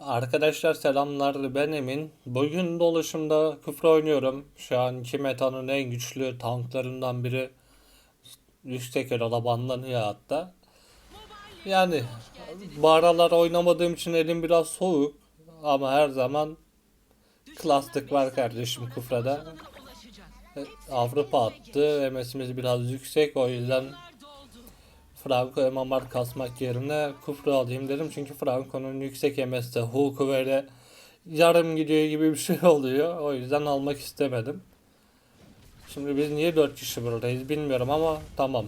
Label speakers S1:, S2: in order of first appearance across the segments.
S1: Arkadaşlar selamlar ben Emin. Bugün dolaşımda küfür oynuyorum. Şu anki metanın en güçlü tanklarından biri yüksek elola banlanıyor hatta. Yani bu aralar oynamadığım için elim biraz soğuk. Ama her zaman klaslık var kardeşim küfrede. E, Avrupa attı. MS'imiz biraz yüksek o yüzden Franco MMR kasmak yerine Kufra alayım dedim. Çünkü Franco'nun yüksek MS'te Hulk'u böyle yarım gidiyor gibi bir şey oluyor. O yüzden almak istemedim. Şimdi biz niye 4 kişi buradayız bilmiyorum ama tamam.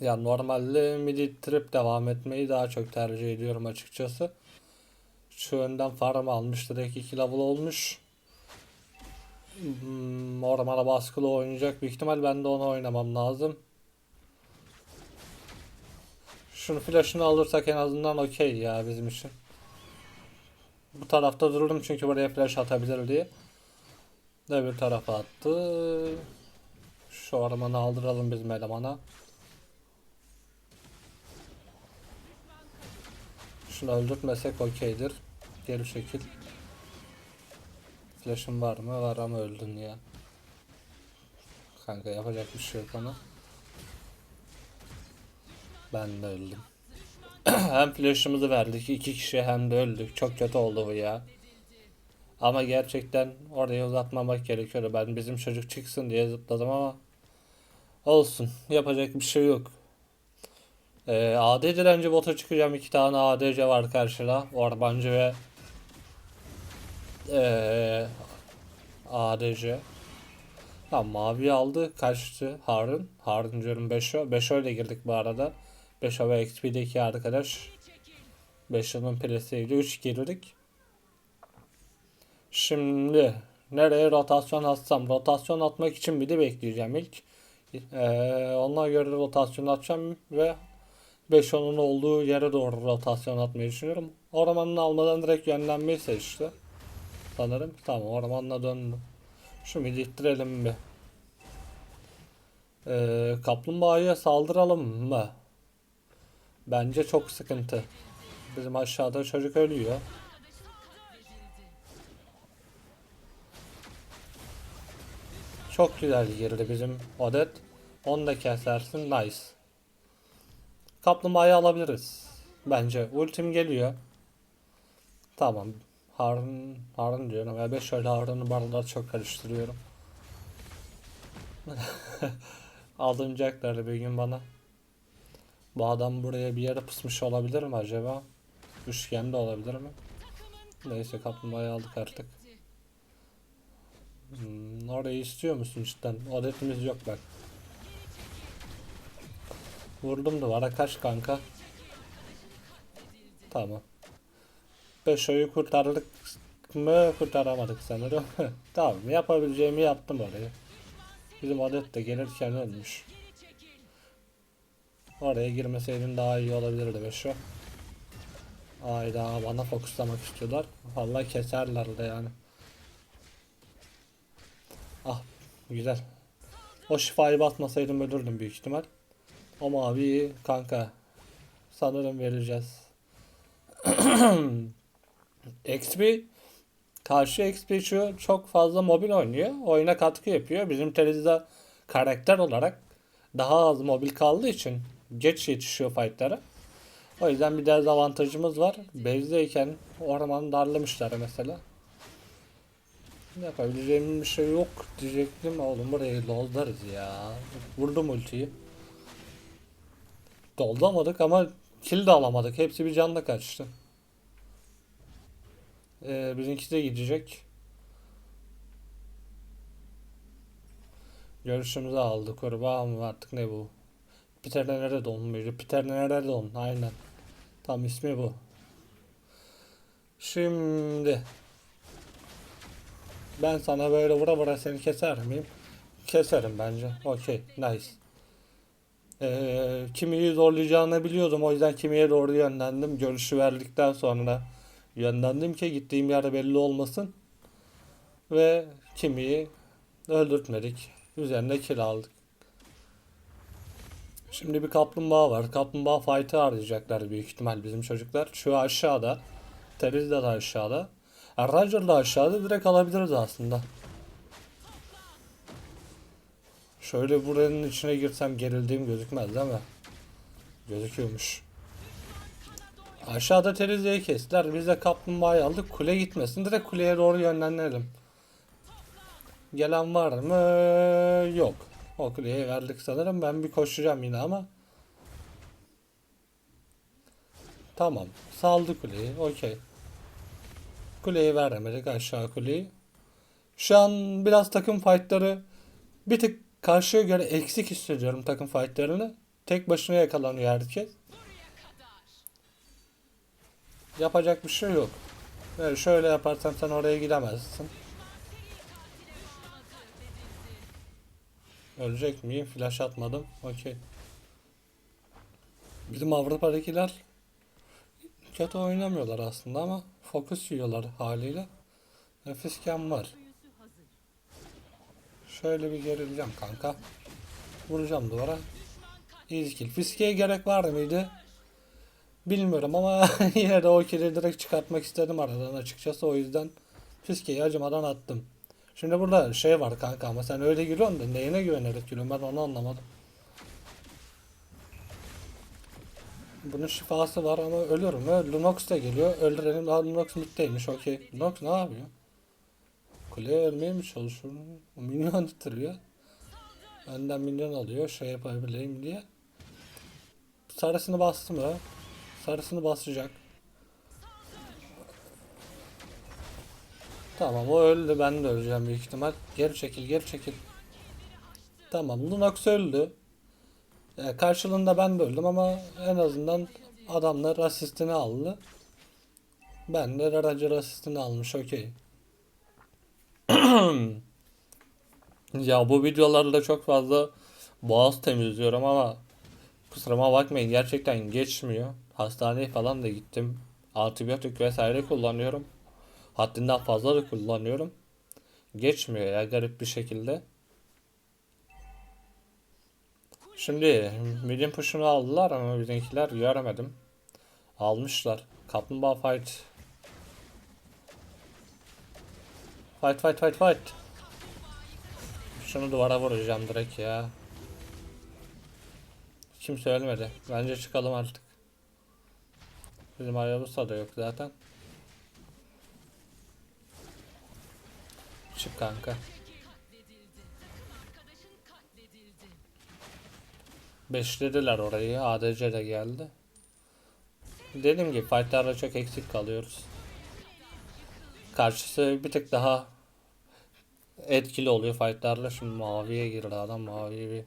S1: Ya normalde midi trip devam etmeyi daha çok tercih ediyorum açıkçası. Şu önden farm almış direkt 2 level olmuş. Hmm, ormana baskılı oynayacak. Büyük ihtimal ben de onu oynamam lazım. Şunu flash'ını alırsak en azından okey ya bizim için. Bu tarafta durdum çünkü buraya flash atabilir diye. Öbür tarafa attı. Şu ormanı aldıralım bizim elemana. Şunu öldürtmesek okeydir. Geri çekil. Flash'ın var mı? Var ama öldün ya. Kanka yapacak bir şey yok ona. Ben de öldüm. hem flash'ımızı verdik iki kişi hem de öldük. Çok kötü oldu bu ya. Ama gerçekten orayı uzatmamak gerekiyor. Ben bizim çocuk çıksın diye zıpladım ama olsun. Yapacak bir şey yok. Ee, AD direnci bota çıkacağım. iki tane ADC var karşıda. Ormancı ve ee, ADC. Tamam mavi aldı. Kaçtı Harun. Harun diyorum 5'o. 5'o ile girdik bu arada. 5 ve XP'deki arkadaş 5'inin presiyle 3 girdik. Şimdi nereye rotasyon atsam? Rotasyon atmak için bir de bekleyeceğim ilk. Ee, ona göre rotasyon atacağım ve 5-10'un olduğu yere doğru rotasyon atmayı düşünüyorum. Ormanını almadan direkt yönlenmeyi seçti. Sanırım. Tamam ormanla döndü. Şu midi ittirelim bir. Ee, kaplumbağaya saldıralım mı? Bence çok sıkıntı. Bizim aşağıda çocuk ölüyor. Çok güzel girdi bizim Odet. Onu da kesersin. Nice. Kaplumbağayı alabiliriz. Bence. Ultim geliyor. Tamam. Harun, Harun diyorum. Ya ben şöyle Harun'u bardağı çok karıştırıyorum. Alınacaklar bir gün bana. Bu adam buraya bir yere pısmış olabilir mi acaba? Üçgen de olabilir mi? Neyse kaplumbağayı aldık artık. Hmm, orayı istiyor musun cidden? Adetimiz yok bak. Vurdum duvara kaç kanka. Tamam. Beşo'yu kurtardık mı? Kurtaramadık sanırım. tamam yapabileceğimi yaptım oraya. Bizim adet de gelirken ölmüş. Oraya girmeseydin daha iyi olabilirdi Beşo. Ayda bana fokuslamak istiyorlar. Vallahi keserler de yani. Ah güzel. O şifayı basmasaydım ölürdüm büyük ihtimal. O mavi kanka. Sanırım vereceğiz. XP karşı XP şu çok fazla mobil oynuyor. Oyuna katkı yapıyor. Bizim Teriz'de karakter olarak daha az mobil kaldığı için geç yetişiyor fightlara. O yüzden bir dezavantajımız var. Base'deyken ormanı darlamışlar mesela. Yapabileceğim bir şey yok diyecektim. Oğlum burayı doldururuz ya. Vurdum ultiyi. Doldamadık ama kill de alamadık. Hepsi bir canla kaçtı. Ee, bizimkisi de gidecek. Görüşümüzü aldı. Kurbağa mı artık ne bu? Peter nerede donmuyor? Peter nerede don? Aynen. Tam ismi bu. Şimdi ben sana böyle vura vura seni keser miyim? Keserim bence. Okey. Nice. Ee, kimiyi zorlayacağını biliyordum. O yüzden kimiye doğru yönlendim. Görüşü verdikten sonra yönlendim ki gittiğim yer belli olmasın. Ve kimiyi öldürtmedik. Üzerine kill aldık. Şimdi bir kaplumbağa var. Kaplumbağa fight'ı arayacaklar büyük ihtimal bizim çocuklar. Şu aşağıda. Teriz de aşağıda. Yani Roger da aşağıda direkt alabiliriz aslında. Şöyle buranın içine girsem gerildiğim gözükmez değil mi? Gözüküyormuş. Aşağıda Teriza'yı kestiler. Biz de kaplumbağayı aldık. Kule gitmesin. Direkt kuleye doğru yönlenelim. Gelen var mı? Yok. O kuleyi verdik sanırım. Ben bir koşacağım yine ama. Tamam. Saldı kuleyi. Okey. Kuleyi veremedik aşağı kuleyi. Şu an biraz takım fightları bir tık karşıya göre eksik hissediyorum takım fightlarını. Tek başına yakalanıyor herkes. Yapacak bir şey yok. Böyle şöyle yaparsan sen oraya gidemezsin. Ölecek miyim? Flash atmadım. Okey. Bizim Avrupa'dakiler kötü oynamıyorlar aslında ama fokus yiyorlar haliyle. Nefisken var. Şöyle bir gerileceğim kanka. Vuracağım duvara. Easy kill. Fiskeye gerek var mıydı? Bilmiyorum ama yine de o kill'i direkt çıkartmak istedim aradan açıkçası o yüzden Fiske'yi acımadan attım. Şimdi burada şey var kanka ama sen öyle gülüyorsun da neyine güvenerek gülüyorsun ben onu anlamadım. Bunun şifası var ama ölür mü? Lunox da geliyor. Öldürelim. Daha Lunox middeymiş okey. Lunox ne yapıyor? Kuleye ölmeye mi çalışıyor? Minyon itiriyor. Önden minyon alıyor şey yapabileyim diye. Sarısını bastı mı? Sarısını basacak. Tamam o öldü ben de öleceğim büyük ihtimal. Geri çekil geri çekil. Tamam Lunox öldü. E, karşılığında ben de öldüm ama en azından adamlar asistini aldı. Ben de Roger asistini almış okey. ya bu videolarda çok fazla boğaz temizliyorum ama kusuruma bakmayın gerçekten geçmiyor. Hastaneye falan da gittim. Antibiyotik vesaire kullanıyorum. Haddinden fazla da kullanıyorum. Geçmiyor ya garip bir şekilde. Şimdi midin push'unu aldılar ama bizimkiler göremedim. Almışlar. Kaplumbağa fight. Fight fight fight fight. Şunu duvara vuracağım direkt ya. Kimse ölmedi. Bence çıkalım artık. Bizim Hayabusa da yok zaten. Çık kanka. Beşlediler orayı. ADC de geldi. Dediğim gibi fightlarda çok eksik kalıyoruz. Karşısı bir tık daha etkili oluyor fightlarla. Şimdi maviye girdi adam maviye bir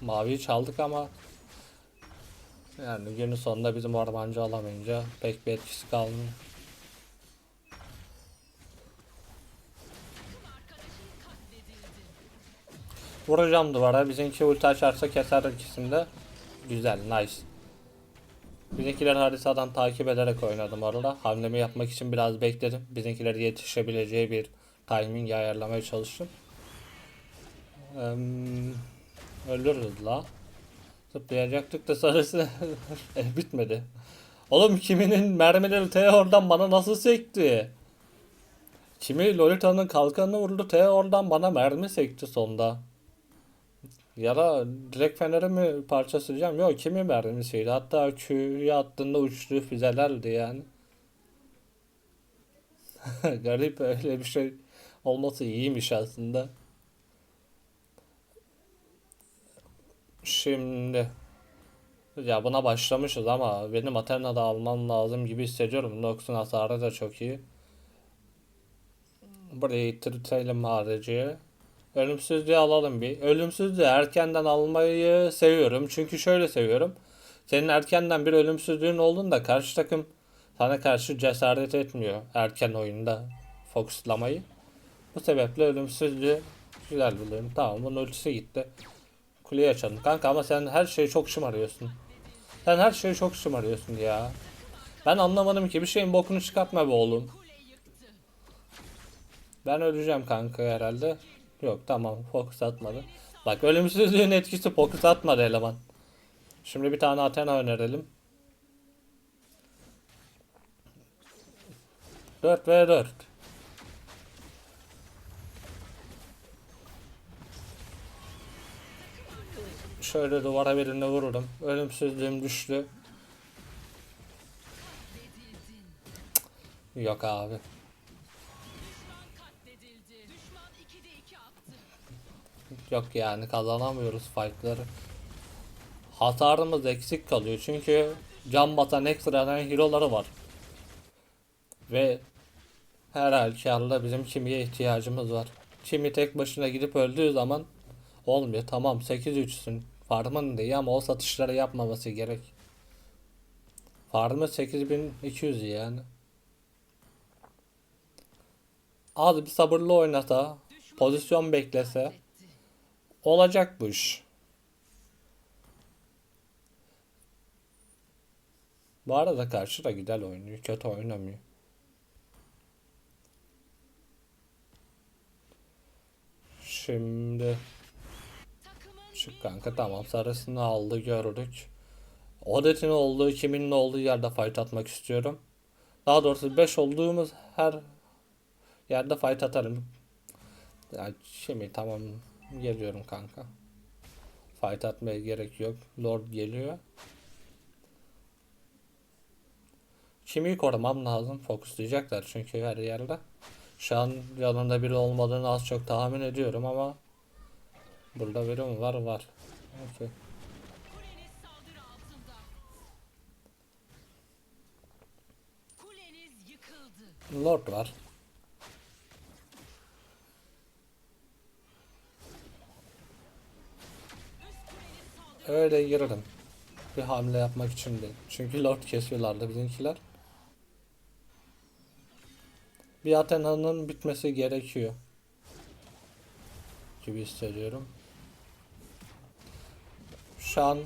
S1: Maviyi çaldık ama yani günün sonunda bizim ormancı alamayınca pek bir etkisi kalmıyor. Vuracağım duvara. Bizimki ulti açarsa keser ikisini de. Güzel, nice. Bizimkiler haritadan takip ederek oynadım orada. Hamlemi yapmak için biraz bekledim. Bizimkiler yetişebileceği bir timing ayarlamaya çalıştım. Eee Öldürürüz la. Zıplayacaktık da sarısı e, bitmedi. Oğlum kiminin mermileri T oradan bana nasıl sekti? Kimi Lolita'nın kalkanını vurdu T oradan bana mermi sekti sonda. Ya da direkt feneri mi parçalayacağım? Yok kimi mermisiydi. Hatta Q'yu attığında uçtuğu füzelerdi yani. Garip öyle bir şey olması iyiymiş aslında. Şimdi ya buna başlamışız ama benim Athena da almam lazım gibi hissediyorum. Nox'un hasarı da çok iyi. Burayı ittirtelim hariciye. Ölümsüzlüğü alalım bir. Ölümsüzlüğü erkenden almayı seviyorum. Çünkü şöyle seviyorum. Senin erkenden bir ölümsüzlüğün olduğunda karşı takım sana karşı cesaret etmiyor erken oyunda fokuslamayı. Bu sebeple ölümsüzlüğü güzel buluyorum. Tamam bunun ultisi gitti. Kuleyi açalım. Kanka ama sen her şeyi çok şımarıyorsun. Sen her şeyi çok şımarıyorsun ya. Ben anlamadım ki bir şeyin bokunu çıkartma be oğlum. Ben öleceğim kanka herhalde. Yok tamam fokus atmadı. Bak ölümsüzlüğün etkisi fokus atmadı eleman. Şimdi bir tane Athena önerelim. 4 ve 4. Şöyle duvara birine vururum. Ölümsüzlüğüm düştü. Cık, Yok abi.
S2: katledildi. Düşman 2'de 2 attı.
S1: Yok yani kazanamıyoruz fightları. Hasarımız eksik kalıyor çünkü can batan ekstradan hero'ları var. Ve her halükarda bizim kimiye ihtiyacımız var. Kimi tek başına gidip öldüğü zaman olmuyor. Tamam 8-3'sün. Farmın değil ama o satışları yapmaması gerek. Farmı 8200 yani. Az bir sabırlı oynasa, pozisyon beklese olacak bu iş. Bu arada karşı da güzel oynuyor. Kötü oynamıyor. Şimdi Çık kanka tamam sarısını aldı gördük. Odet'in olduğu kimin olduğu yerde fight atmak istiyorum. Daha doğrusu 5 olduğumuz her yerde fight atarım. Yani şimdi tamam geliyorum kanka. Fight atmaya gerek yok. Lord geliyor. Kimi korumam lazım. Fokuslayacaklar çünkü her yerde. Şu an yanında biri olmadığını az çok tahmin ediyorum ama burada biri mi var? Var. Okey. Lord var. Öyle girelim. Bir hamle yapmak için değil. Çünkü Lord kesiyorlardı bizimkiler. Bir Athena'nın bitmesi gerekiyor. Gibi hissediyorum. Şu an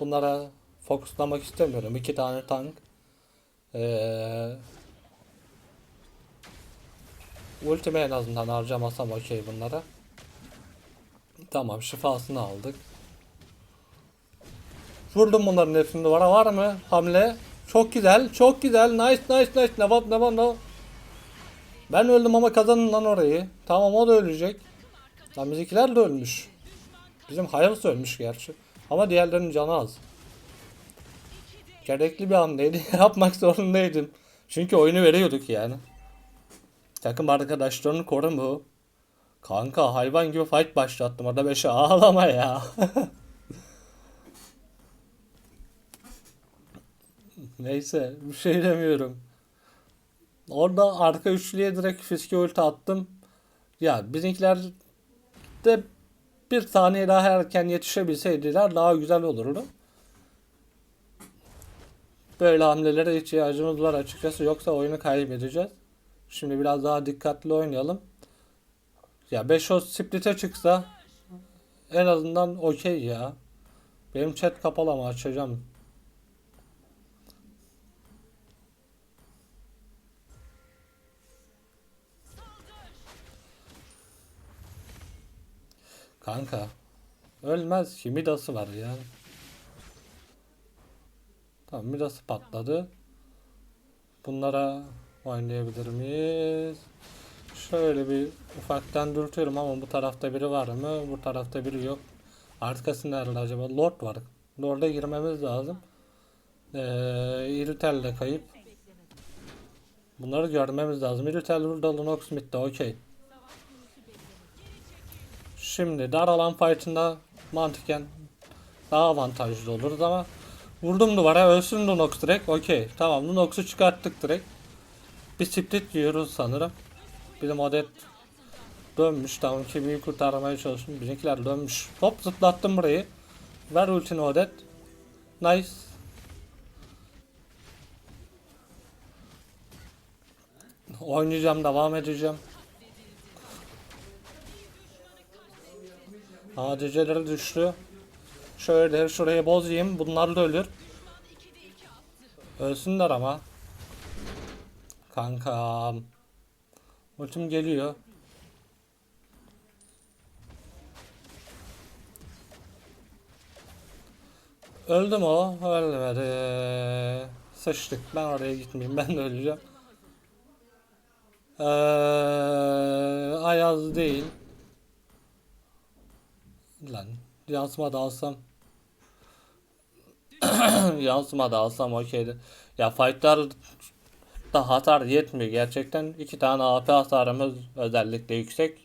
S1: bunlara fokuslamak istemiyorum. İki tane tank. Ee, ultimi en azından harcamasam okey bunlara. Tamam şifasını aldık. Vurdum bunların hepsini duvara var mı? Hamle. Çok güzel. Çok güzel. Nice nice nice. Nevat nevat nevat. Ben öldüm ama kazanın lan orayı. Tamam o da ölecek. Lan bizimkiler de ölmüş. Bizim Hayals ölmüş gerçi. Ama diğerlerinin canı az. Gerekli bir hamleydi. Yapmak zorundaydım. Çünkü oyunu veriyorduk yani. Takım arkadaşlarını korun bu. Kanka hayvan gibi fight başlattım. Orada beşe ağlama ya. Neyse bir şey demiyorum. Orada arka üçlüye direkt fiske ulti attım. Ya bizimkiler de bir saniye daha erken yetişebilseydiler daha güzel olurdu. Böyle hamlelere ihtiyacımız var açıkçası yoksa oyunu kaybedeceğiz. Şimdi biraz daha dikkatli oynayalım. Ya 5 o split'e çıksa en azından okey ya. Benim chat kapalı ama açacağım. Kanka. Ölmez ki Midas'ı var ya. Tamam Midas'ı patladı. Bunlara oynayabilir miyiz? Şöyle bir ufaktan dürtüyorum ama bu tarafta biri var mı? Bu tarafta biri yok. Arkası nerede acaba? Lord var. Lord'a girmemiz lazım. Ee, Irritel de kayıp. Bunları görmemiz lazım. Irritel burada, Lunox midde okey. Şimdi daralan fight'ında mantıken daha avantajlı oluruz ama vurdum duvara ölsün Lunox direkt okey. Tamam Lunox'u çıkarttık direkt. Bir split yiyoruz sanırım. Bizim adet dönmüş. Tamam kimi kurtarmaya çalıştım. Bizimkiler dönmüş. Hop zıplattım burayı. Ver ultini adet. Nice. Oynayacağım devam edeceğim. ADC'leri düştü. Şöyle şuraya bozayım. Bunlar da ölür. Ölsünler ama. Kankam. Ultim geliyor. Öldü mü o? Ölmedi. Sıçtık. Ben oraya gitmeyeyim. Ben de öleceğim. Ee, Ayaz değil. Lan yansıma da alsam. yansıma da alsam okeydi. Ya fightlar da hasar yetmiyor gerçekten. iki tane AP hasarımız özellikle yüksek.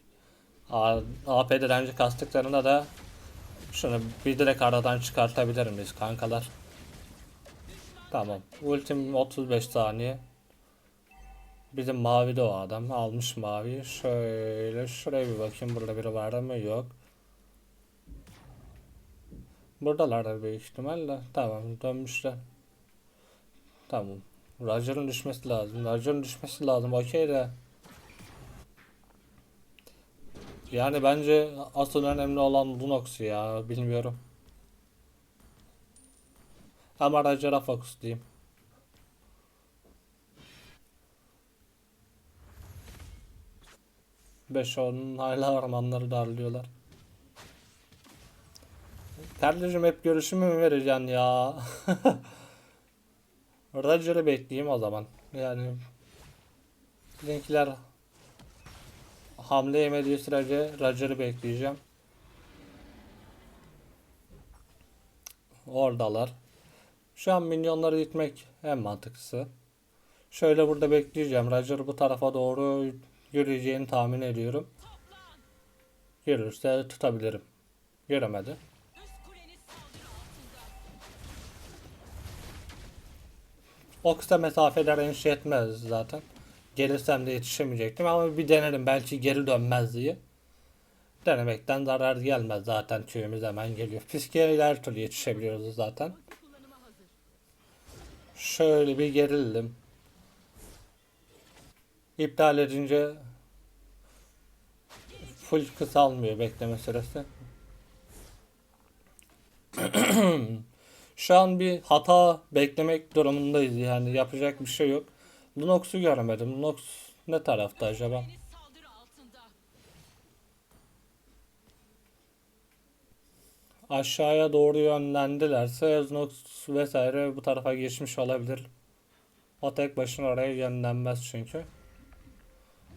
S1: AP direnci kastıklarında da şunu bir direkt aradan çıkartabilir miyiz kankalar? Tamam. Ultim 35 saniye. Bizim mavi de o adam. Almış mavi. Şöyle şuraya bir bakayım. Burada biri var mı? Yok. Buradalar büyük ihtimalle. Tamam dönmüşler. Tamam. Roger'ın düşmesi lazım. Roger'ın düşmesi lazım. Okey de. Yani bence asıl önemli olan Lunox ya. Bilmiyorum. Ama Roger'a fokus diyeyim. 5 onun hala ormanları darlıyorlar. Kardeşim hep görüşümü mü vereceksin ya? Roger'ı bekleyeyim o zaman. Yani Linkler hamle yemediği sürece Roger'ı bekleyeceğim. Oradalar. Şu an minyonları itmek en mantıklısı. Şöyle burada bekleyeceğim. Roger bu tarafa doğru yürüyeceğini tahmin ediyorum. Yürürse tutabilirim. Yürümedi. O kısa mesafeler endişe etmez zaten. Gelirsem de yetişemeyecektim ama bir denerim belki geri dönmez diye. Denemekten zarar gelmez zaten tüyümüz hemen geliyor. Fiskiye her türlü yetişebiliyoruz zaten. Şöyle bir gerildim. İptal edince full kısalmıyor bekleme süresi. Şu an bir hata beklemek durumundayız yani yapacak bir şey yok. Lunox'u göremedim. Lunox ne tarafta acaba? Aşağıya doğru yönlendilerse Lunox vesaire bu tarafa geçmiş olabilir. O tek başına oraya yönlenmez çünkü.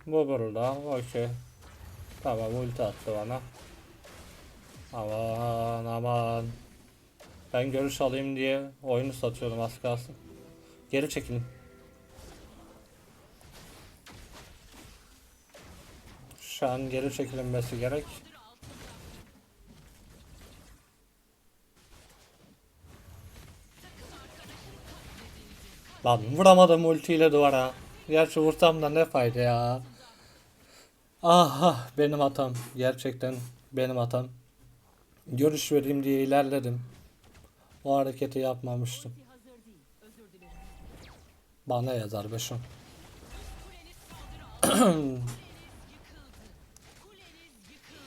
S1: Bu burada. Okey. Tamam ulti attı bana. Aman aman. Ben görüş alayım diye oyunu satıyorum az kalsın. Geri çekilin. Şu an geri çekilinmesi gerek. Lan vuramadım ultiyle duvara. Gerçi vursam da ne fayda ya. Aha benim hatam. Gerçekten benim hatam. Görüş vereyim diye ilerledim. O hareketi yapmamıştım. Bana yazar.
S2: Kuleniz yıkıldı.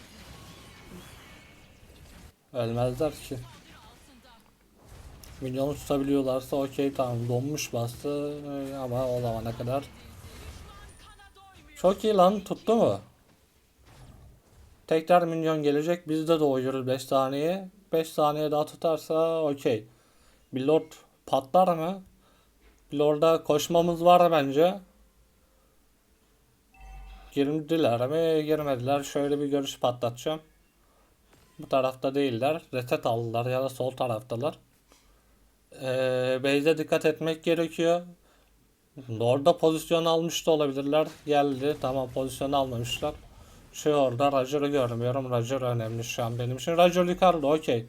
S1: Ölmezler ki. Milyonu tutabiliyorlarsa okey tamam donmuş bastı ama o zamana kadar. Çok iyi lan tuttu mu? Tekrar minyon gelecek biz de doğuyoruz 5 saniye. 5 saniye daha tutarsa okey. Bir patlar mı? Bir koşmamız var bence. Girdiler mi? Girmediler. Şöyle bir görüş patlatacağım. Bu tarafta değiller. Reset aldılar ya da sol taraftalar. Ee, base'e dikkat etmek gerekiyor. Orada pozisyon almış da olabilirler. Geldi. Tamam pozisyon almamışlar. Şu orada Roger'ı görmüyorum. Roger önemli şu an benim için. Roger yukarıda okey.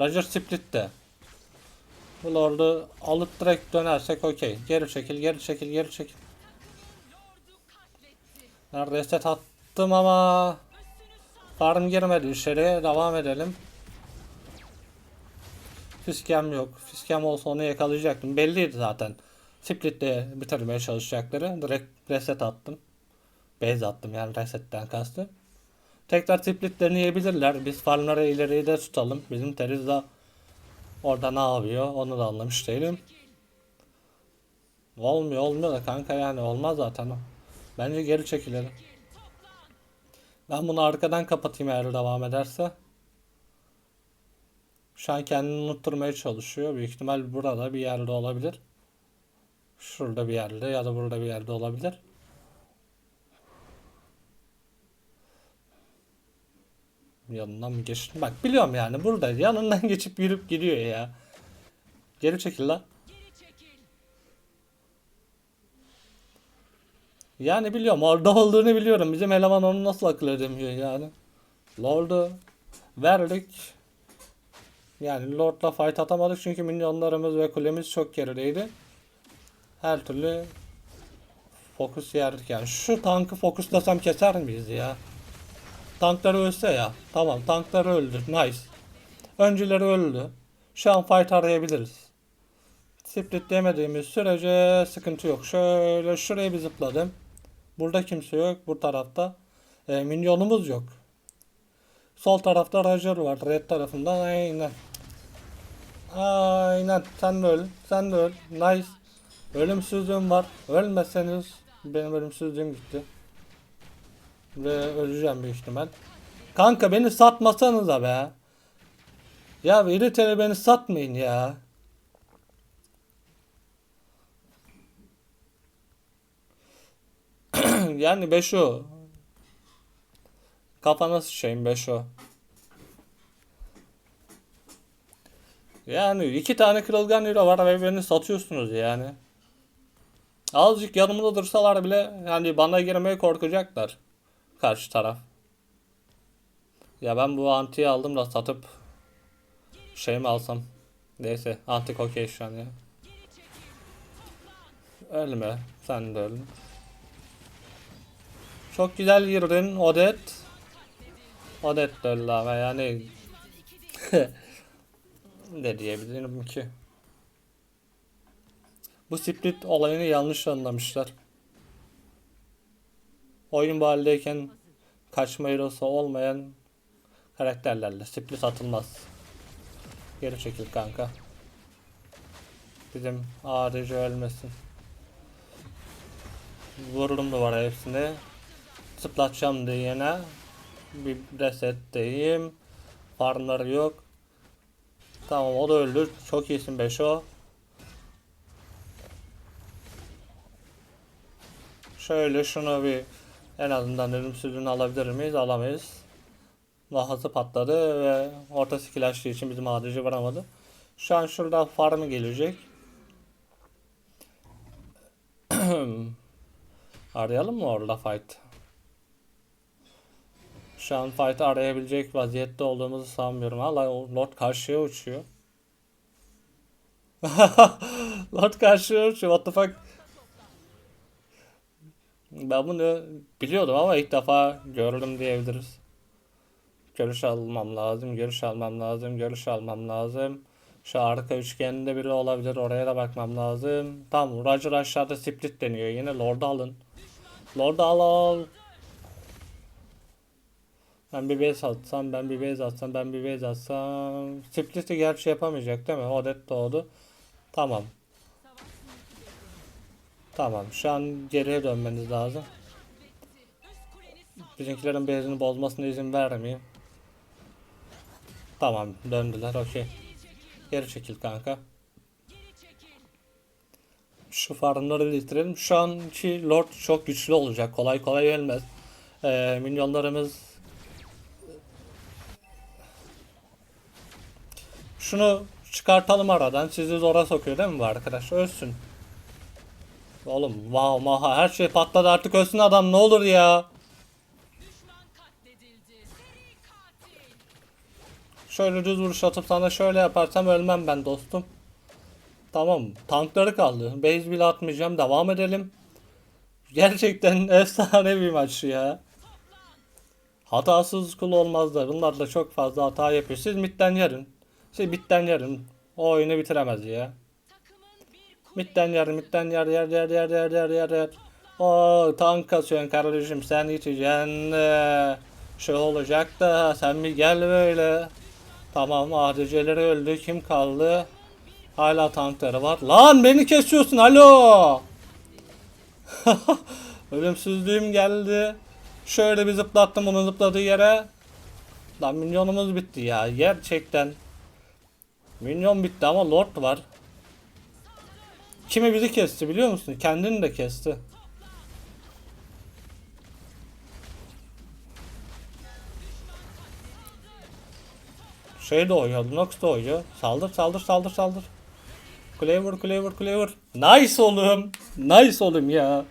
S1: Roger split'te. Bu Lord'u alıp direkt dönersek okey. Geri çekil, geri çekil, geri çekil.
S2: Lordu katletti.
S1: Ben reset attım ama farm girmedi içeri. Devam edelim. Fiskem yok. Fiskem olsa onu yakalayacaktım. Belliydi zaten. Split'te bitirmeye çalışacakları. Direkt reset attım. Base attım yani resetten kastı. Tekrar split deneyebilirler. Biz farmları ileriye de tutalım. Bizim Terizla orada ne yapıyor onu da anlamış değilim. Olmuyor olmuyor da kanka yani olmaz zaten o. Bence geri çekilelim. Ben bunu arkadan kapatayım eğer devam ederse. Şu an kendini unutturmaya çalışıyor. Büyük ihtimal burada bir yerde olabilir. Şurada bir yerde ya da burada bir yerde olabilir. Yanından mı geçtim? Bak biliyorum yani burada yanından geçip yürüp gidiyor ya. Geri çekil lan. Yani biliyorum orada olduğunu biliyorum. Bizim eleman onu nasıl akıl edemiyor yani. Lord'u verdik. Yani Lord'la fight atamadık çünkü minyonlarımız ve kulemiz çok gerideydi. Her türlü fokus yerdik yani. Şu tankı fokuslasam keser miyiz ya? Tankları ölse ya. Tamam tankları öldü. Nice. Öncüleri öldü. Şu an fight arayabiliriz. Split demediğimiz sürece sıkıntı yok. Şöyle şuraya bir zıpladım. Burada kimse yok. Bu tarafta. E, minyonumuz yok. Sol tarafta Roger var. Red tarafından. Aynen. Aynen. Sen de öl. Sen de öl. Nice. Ölümsüzlüğüm var. Ölmeseniz benim ölümsüzlüğüm gitti. Ve öleceğim büyük ihtimal. Kanka beni satmasanıza be. Ya İritere beni satmayın ya. yani Beşo. Kafana sıçayım Beşo. Yani iki tane kırılgan euro var ve beni satıyorsunuz yani. Azıcık yanımda dursalar bile yani bana girmeye korkacaklar. Karşı taraf. Ya ben bu antiyi aldım da satıp şey mi alsam? Neyse antik okey şu an ya. Ölme. Sen de ölme. Çok güzel girdin Odet. Odet de öldü ama yani ne diyebilirim ki? Bu split olayını yanlış anlamışlar. Oyun bu haldeyken kaçma hero'su olmayan karakterlerle split atılmaz. Geri çekil kanka. Bizim ADC ölmesin. Vururum da var hepsine. Zıplatacağım diyene bir resetteyim. Farmları yok. Tamam o da öldü. Çok iyisin Beşo. Şöyle şunu bir en azından ölümsüzlüğünü alabilir miyiz? Alamayız. Vahası patladı ve orta skill açtığı için bizim ADC varamadı. Şu an şurada farmı gelecek. Arayalım mı orada fight? Şu an fight'ı arayabilecek vaziyette olduğumuzu sanmıyorum. Hala Lord karşıya uçuyor. Lord karşıya uçuyor. What the fuck? Ben bunu biliyordum ama ilk defa gördüm diyebiliriz. Görüş almam lazım, görüş almam lazım, görüş almam lazım. Şu arka üçgeninde biri olabilir, oraya da bakmam lazım. Tamam, Roger aşağıda split deniyor yine. Lord'u alın. Lord'u al al. Ben bir base atsam, ben bir base atsam, ben bir base atsam. Split'i gerçi yapamayacak değil mi? Odet doğdu. Tamam. Tamam, şu an geriye dönmeniz lazım. Bizimkilerin base'ini bozmasına izin vermeyeyim. Tamam, döndüler, okey. Geri çekil kanka. Şu farmları bitirelim. Şu anki Lord çok güçlü olacak. Kolay kolay ölmez. Ee, minyonlarımız Şunu çıkartalım aradan. Sizi zora sokuyor değil mi bu arkadaş? Ölsün. Oğlum wow maha her şey patladı artık ölsün adam ne olur ya. Şöyle düz vuruş atıp sana şöyle yaparsam ölmem ben dostum. Tamam tankları kaldı. Base bile atmayacağım devam edelim. Gerçekten efsane bir maç ya. Hatasız kul olmazlar. Bunlar da çok fazla hata yapıyor. Siz midden yarın. Siz bitten yarın. O oyunu bitiremez ya. Mitten yer, mitten yer, yer, yer, yer, yer, yer, yer, yer. Oo, tank kasıyorsun kardeşim sen içeceksin. Şey olacak da sen bir gel böyle. Tamam ADC'leri öldü. Kim kaldı? Hala tankları var. Lan beni kesiyorsun alo. Ölümsüzlüğüm geldi. Şöyle bir zıplattım onun zıpladığı yere. Lan minyonumuz bitti ya gerçekten. Minyon bitti ama lord var. Kimi bizi kesti biliyor musun? Kendini de kesti. Şey de oynuyor, Nox da oynuyor. Saldır, saldır, saldır, saldır. Cleaver, Cleaver, Cleaver. Nice oğlum. Nice oğlum ya.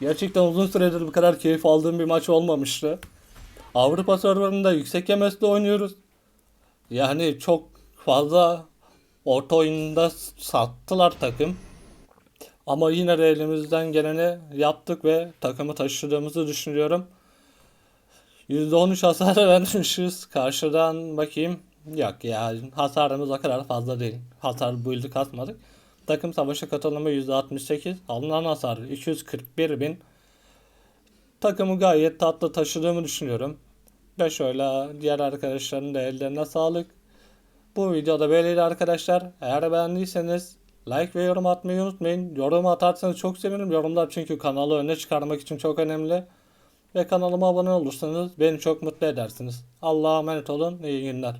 S1: Gerçekten uzun süredir bu kadar keyif aldığım bir maç olmamıştı. Avrupa serverında yüksek yemesle oynuyoruz. Yani çok fazla orta oyunda sattılar takım. Ama yine de elimizden geleni yaptık ve takımı taşıdığımızı düşünüyorum. %13 hasar vermişiz. Karşıdan bakayım. Yok ya hasarımız o kadar fazla değil. Hasar build'i katmadık. Takım savaşa katılımı %68. Alınan hasar 241 bin. Takımı gayet tatlı taşıdığımı düşünüyorum. Ve şöyle diğer arkadaşların da ellerine sağlık. Bu videoda böyleydi arkadaşlar. Eğer beğendiyseniz like ve yorum atmayı unutmayın. Yorum atarsanız çok sevinirim. Yorumlar çünkü kanalı öne çıkarmak için çok önemli. Ve kanalıma abone olursanız beni çok mutlu edersiniz. Allah'a emanet olun. İyi günler.